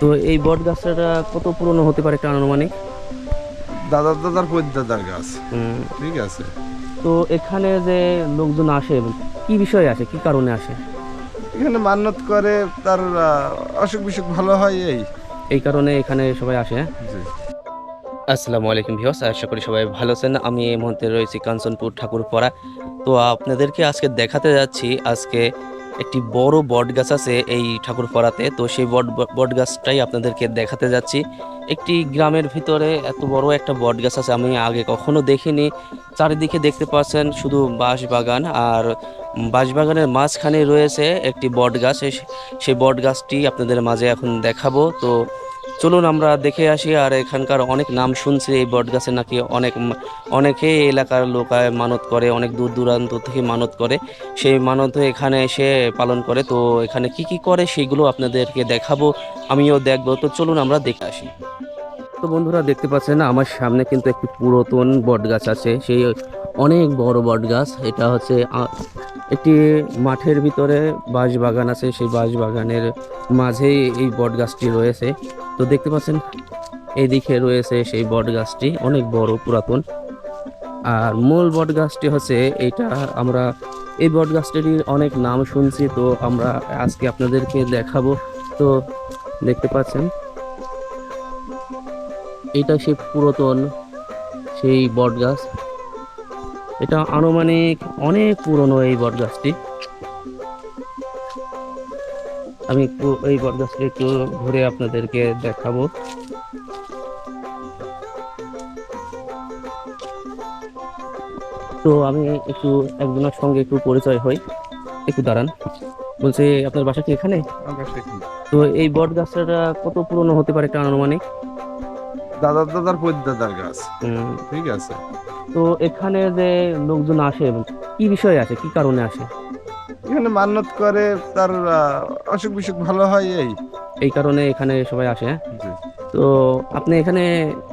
তো এই বট গাছটা কত পুরনো হতে পারে একটা আনুমানিক? দাদার দাদার পদ্মাদার গাছ। উম, ঠিক আছে। তো এখানে যে লোকজন আসে কি বিষয়ে আসে কি কারণে আসে? এখানে মান্যত করে তার অসুখ বিসুখ ভালো হয় এই। এই কারণে এখানে সবাই আসে হ্যাঁ? জি। আসসালামু আলাইকুম ভিউস আশা করি সবাই ভালো আছেন। আমি এই মুহূর্তে রয়েছি কাঞ্চনপুর ঠাকুরপাড়া। তো আপনাদেরকে আজকে দেখাতে যাচ্ছি আজকে একটি বড় বট গাছ আছে এই ঠাকুরপাড়াতে। তো সেই বট বট গাছটাই আপনাদেরকে দেখাতে যাচ্ছি। একটি গ্রামের ভিতরে এত বড় একটা বট গাছ আছে, আমি আগে কখনো দেখিনি। চারিদিকে দেখতে পাচ্ছেন শুধু বাঁশ বাগান আর বাঁশবাগানের মাঝখানে রয়েছে একটি বট গাছ সেই- বট গাছটি আপনাদের মাঝে এখন দেখাবো। তো চলুন আমরা দেখে আসি, আর এখানকার অনেক নাম শুনছি, এই বট গাছে নাকি অনেক অনেকে এলাকার লোকায় মানত করে, অনেক দূর দূরান্ত থেকে মানত করে। সেই মানত এখানে এসে পালন করে। তো এখানে কি কি করে সেইগুলো আপনাদেরকে দেখাবো, আমিও দেখব। তো চলুন আমরা দেখে আসি। তো বন্ধুরা, দেখতে পাচ্ছেন আমার সামনে কিন্তু একটি পুরাতন বট গাছ আছে। সেই অনেক বড় বট গাছ এটা হচ্ছে একটি মাঠের ভিতরে বাঁশ বাগান আছে, সেই বাঁশ বাগানের মাঝেই এই বট গাছটি রয়েছে। তো দেখতে পাচ্ছেন এইদিকে রয়েছে সেই বট গাছটি অনেক বড়, পুরাতন। আর মূল বট গাছটি হচ্ছে এইটা। আমরা এই বট গাছটির অনেক নাম শুনছি, তো আমরা আজকে আপনাদেরকে দেখাবো। তো দেখতে পাচ্ছেন, এটা সেই পুরাতন সেই বট গাছ এটা আনুমানিক অনেক পুরনো এই বটগাছটি। আমি একটু এই বটগাছটি একটু ঘুরে আপনাদেরকে দেখাবো। তো আমি একটু একজনের সঙ্গে একটু পরিচয় হই। একটু দাঁড়ান। বলছে আপনার বাসা কি এখানে? তো এই বট গাছটা কত পুরনো হতে পারে একটা আনুমানিক? দাদার দাদার গাছ ঠিক আছে। তো এখানে যে লোকজন আসে কি বিষয়ে আসে কি কারণে আসে? এখানে মান্যত করে তার অসুখ বিসুখ ভালো হয় এই। এই কারণে এখানে সবাই আসে হ্যাঁ? তো আপনি এখানে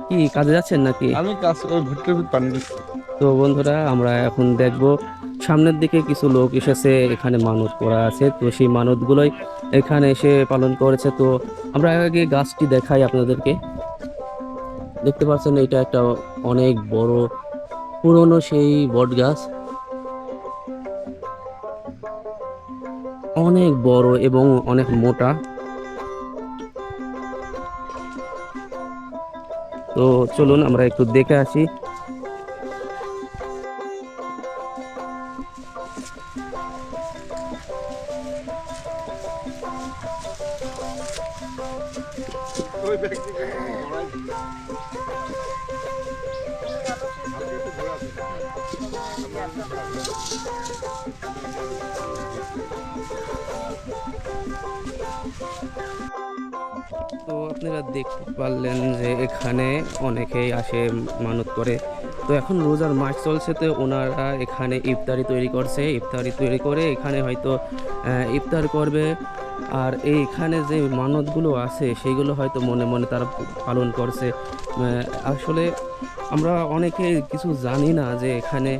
কি কাজে যাচ্ছেন নাকি? আমি কাজ ভিতর পানি তো বন্ধুরা আমরা এখন দেখব সামনের দিকে কিছু লোক এসেছে এখানে মানত করা আছে। তো সেই মানতগুলোই এখানে এসে পালন করেছে। তো আমরা আগে গাছটি দেখাই আপনাদেরকে। দেখতে পাচ্ছেন এটা একটা অনেক বড় পুরনো সেই বট গাছ। অনেক বড় এবং অনেক মোটা। তো চলুন আমরা একটু দেখে আসি। তো আপনারা দেখতে পারলেন যে এখানে অনেকেই আসে মানত করে। তো এখন রোজার মাস চলছে, তো ওনারা এখানে ইফতারি তৈরি করছে। ইফতারি তৈরি করে এখানে হয়তো ইফতার করবে। আর এইখানে যে মানতগুলো আছে, সেগুলো হয়তো মনে মনে তারা পালন করছে। আসলে আমরা অনেকে কিছু জানি না যে এখানে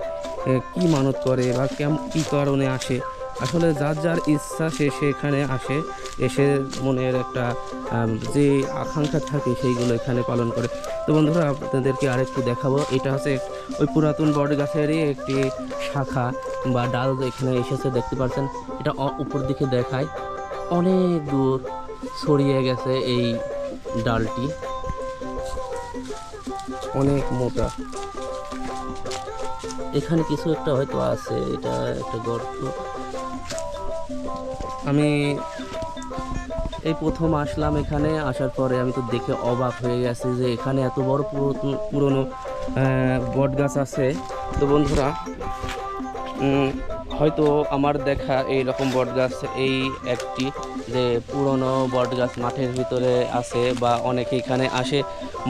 কি মানত করে বা কেম, কী কারণে আসে। আসলে যার যার ইচ্ছা সে সেখানে আসে, এসে মনের একটা যে আকাঙ্ক্ষা থাকে সেইগুলো এখানে পালন করে। তো বন্ধুরা, আপনাদেরকে আরেকটু দেখাবো। এটা হচ্ছে ওই পুরাতন বট গাছেরই একটি শাখা বা ডাল এখানে এসেছে, দেখতে পাচ্ছেন? এটা উপর দিকে দেখায়। অনেক দূর ছড়িয়ে গেছে এই ডালটি। অনেক মোটা। এখানে কিছু একটা হয়তো আছে, এটা একটা গর্ত। আমি এই প্রথম আসলাম এখানে, আসার পরে আমি তো দেখে অবাক হয়ে গেছি যে এখানে এত বড় পুরো- পুরনো বট গাছ আছে। তো বন্ধুরা হয়তো আমার দেখা এই রকম বট গাছ এই একটি যে পুরনো বট গাছ মাঠের ভিতরে আছে বা অনেকে এখানে আসে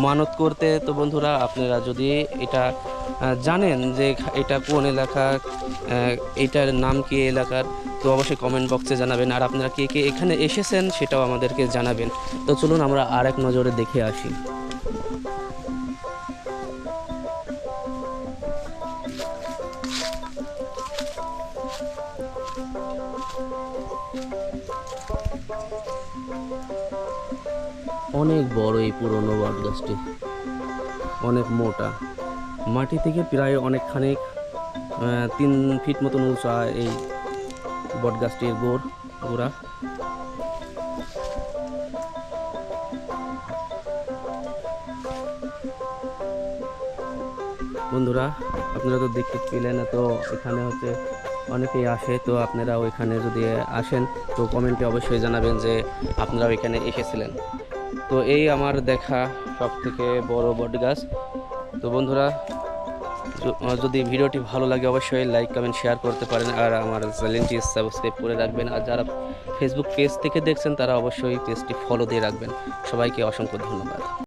মানত করতে। তো বন্ধুরা, আপনারা যদি এটা জানেন যে এটা কোন এলাকা এটার নাম কি এলাকার, তো অবশ্যই কমেন্ট বক্সে জানাবেন। আর আপনারা কে কে এখানে এসেছেন সেটাও আমাদেরকে জানাবেন। তো চলুন আমরা আর এক নজরে দেখে আসি। অনেক বড় এই পুরনো বট গাছটি। অনেক মোটা। মাটি থেকে প্রায় অনেকখানি তিন ফিট মতন উঁচা এই বট গাছটির গোড়, গোড়া। বন্ধুরা, আপনারা তো দেখতে পেলেন তো, এখানে হচ্ছে অনেকেই আসে, তো আপনারা ওইখানে যদি আসেন, তো কমেন্টে অবশ্যই জানাবেন যে আপনারা ওইখানে এসেছিলেন। তো এই আমার দেখা সব থেকে বড় বট গাছ। তো বন্ধুরা যদি ভিডিওটি ভালো লাগে অবশ্যই লাইক, কমেন্ট, শেয়ার করতে পারেন, আর আমার চ্যানেলটি সাবস্ক্রাইব করে রাখবেন। আর যারা ফেসবুক পেজ থেকে দেখছেন, তারা অবশ্যই পেজটি ফলো দিয়ে রাখবেন। সবাইকে অসংখ্য ধন্যবাদ।